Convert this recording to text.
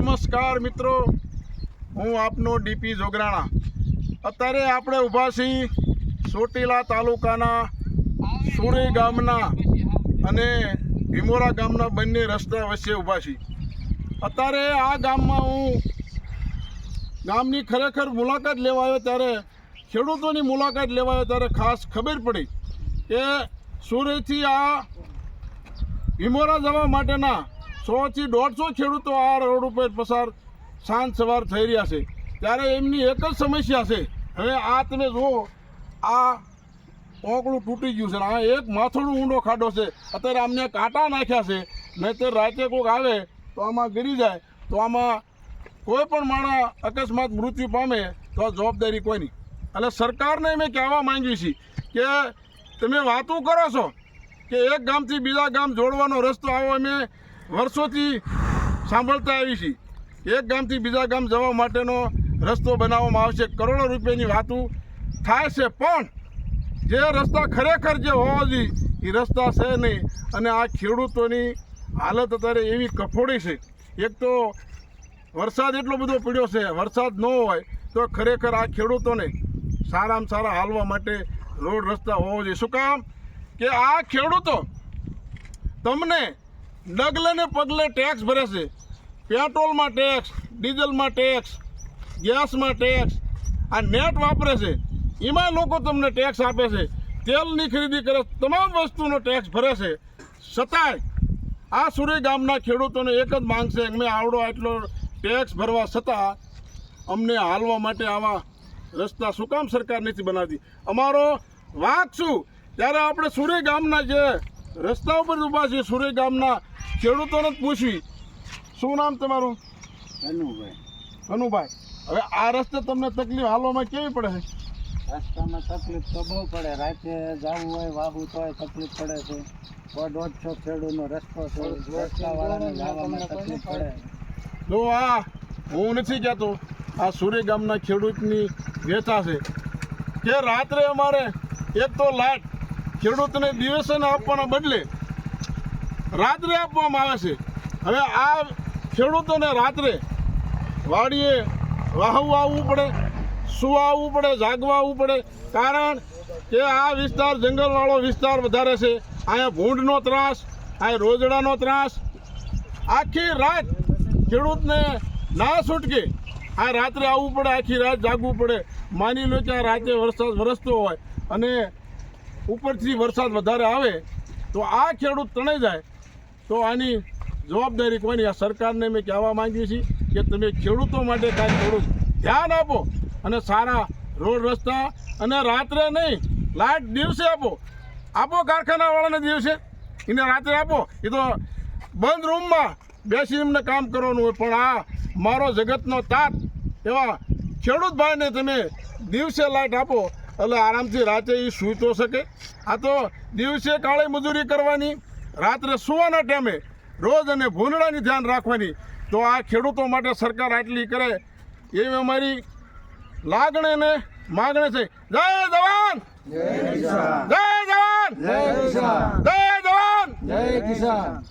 નમસ્કાર મિત્રો. હું આપનો ડીપી જોગરાણા. અત્યારે આપણે ઊભા છીએ ચોટીલા તાલુકાના સુરે ગામના અને ભીમોરા ગામના બંને રસ્તા વચ્ચે ઊભા છીએ. અત્યારે આ ગામમાં હું ગામની ખરેખર મુલાકાત લેવાયો ત્યારે, ખેડૂતોની મુલાકાત લેવા આવ્યો ત્યારે ખાસ ખબર પડી કે સુરેથી આ ભીમોરા જવા માટેના સોથી દોઢસો ખેડૂતો આ રોડ ઉપર પસાર સાંજ સવાર થઈ રહ્યા છે. ત્યારે એમની એક જ સમસ્યા છે. હવે આ તમે જુઓ, આ ઓંકળું તૂટી ગયું છે આ એક માથોડું ઊંડો ખાડો છે. અત્યારે આમને કાંટા નાખ્યા છે. નહીંતર રાતે કોઈક આવે તો આમાં ગરી જાય. તો આમાં કોઈ પણ માણસ અકસ્માત મૃત્યુ પામે તો આ જવાબદારી કોઈની? એટલે સરકારને મેં કહેવા માંગીએ છીએ કે તમે વાતો કરો છો કે એક ગામથી બીજા ગામ જોડવાનો રસ્તો આવો. અમે વર્ષોથી સાંભળતા આવી છીએ એક ગામથી બીજા ગામ જવા માટેનો રસ્તો બનાવવામાં આવશે. કરોડો રૂપિયાની વાતો થાય છે, પણ જે રસ્તા ખરેખર જે હોવા જોઈએ, એ રસ્તા છે નહીં. અને આ ખેડૂતોની હાલત અત્યારે એવી કફોડી છે. એક તો વરસાદ એટલો બધો પડ્યો છે, વરસાદ ન હોય, તો ખરેખર આ ખેડૂતોને સારામાં સારા હાલવા માટે રોડ રસ્તા હોવો જોઈએ. શું કામ? કે આ ખેડૂતો તમને ડગલે ને પગલે ટેક્સ ભરે છે. પેટ્રોલમાં ટેક્સ ડીઝલમાં ટેક્સ ગેસમાં ટેક્સ આ નેટ વાપરે છે. એમાં લોકો તમને ટેક્સ આપે છે. તેલની ખરીદી કરે, તમામ વસ્તુનો ટેક્સ ભરે છે. છતાંય આ સુરી ગામના ખેડૂતોને એક જ માંગ છે, અમે આવડો આટલો ટેક્સ ભરવા છતાં અમને હાલવા માટે આવા રસ્તા શું કામ સરકાર નથી બનાવતી? અમારો વાંક શું? ત્યારે આપણે સુરે ગામના જે રસ્તા ઉપર ઊભા છે સુરી ગામના ખેડૂતોને પૂછવી. શું નામ તમારું? અનુભાઈ. અનુભાઈ. હવે આ રસ્તે તમને તકલીફ હાલવામાં કેવી પડે છે? રસ્તામાં તકલીફ તો બહુ પડે. રાતે જવું હોય વાહુ તોય તકલીફ પડે છે. સો દોઢસો ખેડૂનો રસ્તો છે. રસ્તાવાળાને જવામાં તકલીફ પડે. જો આ હું નથી કહેતો આ સુરે ગામના ખેડૂતની વ્યથા છે. કે રાત્રે અમારે એક તો લાઇટ ખેડૂતને દિવસે આપવાના બદલે રાત્રે આપવામાં આવે છે. હવે આ ખેડૂતોને રાત્રે વાડીએ વાહવું આવવું પડે સુવાવું પડે જાગવા આવવું પડે, કારણ કે આ વિસ્તાર જંગલવાળો વિસ્તાર વધારે છે. અહીંયા ભૂંડનો ત્રાસ, અહીંયા રોજડાનો ત્રાસ. આખી રાત ખેડૂતને ના છૂટકે આ રાત્રે આવવું પડે, આખી રાત જાગવું પડે. માની લો કે આ રાતે વરસાદ વરસતો હોય અને ઉપરથી વરસાદ વધારે આવે, તો આ ખેડૂત તણાઈ જાય. તો આની જવાબદારી કોની આ સરકારને મેં કહેવા માંગીએ છીએ કે તમે ખેડૂતો માટે કાંઈ થોડુંક ધ્યાન આપો અને સારા રોડ રસ્તા અને રાત્રે નહીં, લાઇટ દિવસે આપો. આપો કારખાનાવાળાને દિવસે. એને રાત્રે આપો. એ તો બંધ રૂમમાં બેસી એમને કામ કરવાનું હોય, પણ આ મારો જગતનો તાત એવા ખેડૂત ભાઈને તમે દિવસે લાઇટ આપો. એટલે આરામથી રાતે એ સૂતો શકે. આ તો દિવસે કાળે મજૂરી કરવાની રાત્રે સુવાના ટાઈમે રોજ અને ભૂંડળાની ધ્યાન રાખવાની. તો આ ખેડૂતો માટે સરકાર આટલી કરે એવી અમારી લાગણી ને માગણી છે. જય જવાન! જય કિસાન. જય જવાન! જય જવાન! જય કિસાન.